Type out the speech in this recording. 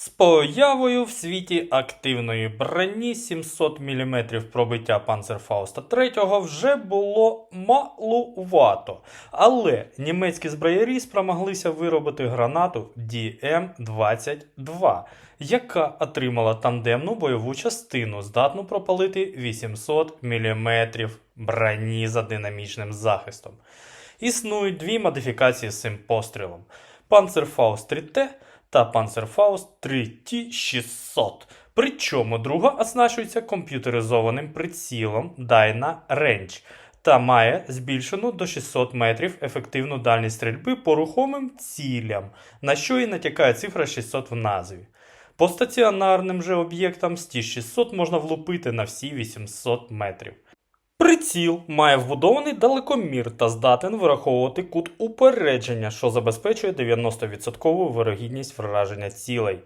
З появою в світі активної броні 700 мм пробиття Панцерфауста 3 вже було малувато. Але німецькі зброярі спромоглися виробити гранату DM-22, яка отримала тандемну бойову частину, здатну пропалити 800 мм броні за динамічним захистом. Існують дві модифікації з цим пострілом: Panzerfaust 3T та Panzerfaust 3T600. Причому друга оснащується комп'ютеризованим прицілом Dyna Range та має збільшену до 600 метрів ефективну дальність стрільби по рухомим цілям, на що і натякає цифра 600 в назві. По стаціонарним же об'єктам з Т600 можна влупити на всі 800 метрів. Приціл має вбудований далекомір та здатен вираховувати кут упередження, що забезпечує 90% вирогідність враження цілей.